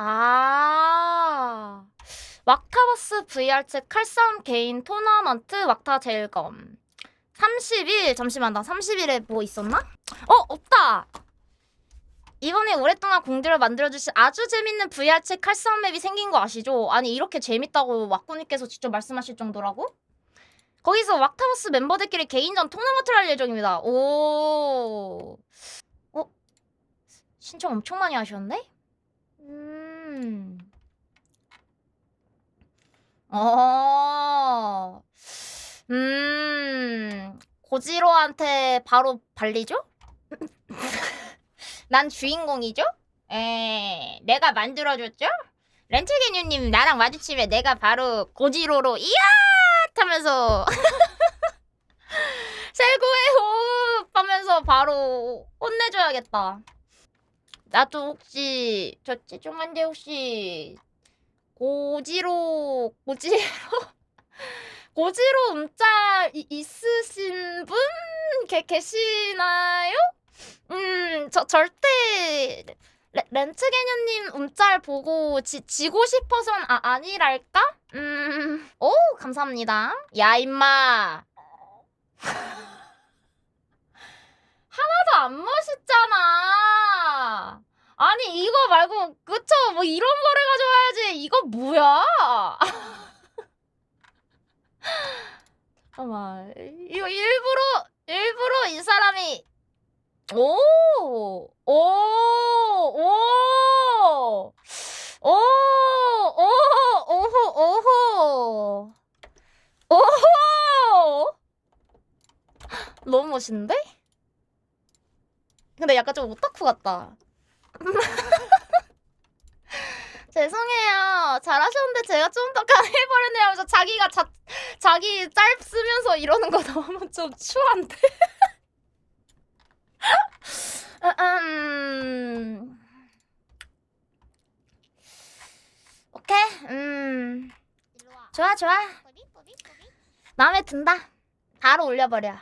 아. 왁타버스 VRZ 칼싸움 개인 토너먼트 왁타 제일검. 30일 잠시만 나 30일에 뭐 있었나? 어 없다. 이번에 오랫동안 공들을 만들어주신 아주 재밌는 VRZ 칼싸움 맵이 생긴 거 아시죠? 아니 이렇게 재밌다고 왁구님께서 직접 말씀하실 정도라고? 거기서 왁타버스 멤버들끼리 개인전 토너먼트를 할 예정입니다. 오. 어? 신청 엄청 많이 하셨네? 음. 어. 음. 고지로한테 바로 발리죠? 난 주인공이죠? 에, 내가 만들어줬죠? 렌트게뉴님 나랑 마주치면 내가 바로 고지로로 이야 하면서 셀고의 호흡 하면서 바로 혼내줘야겠다. 나도 혹시 저 죄송한데 혹시 고지로 고지로 고지로 음짤 이- 있으신 분 계, 계시나요? 음, 저 절대 레, 렌트게녀님 음짤 보고 지, 지고 싶어선 아, 아니랄까? 음, 오, 감사합니다. 야, 임마. 하나도 안 멋있잖아. 아니, 이거 말고, 그쵸? 뭐 이런 거를 가져와야지. 이거 뭐야? 잠깐만. 이거 일부러, 일부러 이 사람이 오! 오! 오! 오! 오! 오호! 오호! 오호! 너무 멋있는데? 근데 약간 좀 오타쿠 같다. 죄송해요. 잘하셨는데 제가 좀 더 강해버렸네요. 하면서 자기가 자, 자기 짤 쓰면서 이러는 거 너무 좀 추한데? 음. 오케이. 음. 좋아, 좋아. 마음에 든다. 바로 올려버려.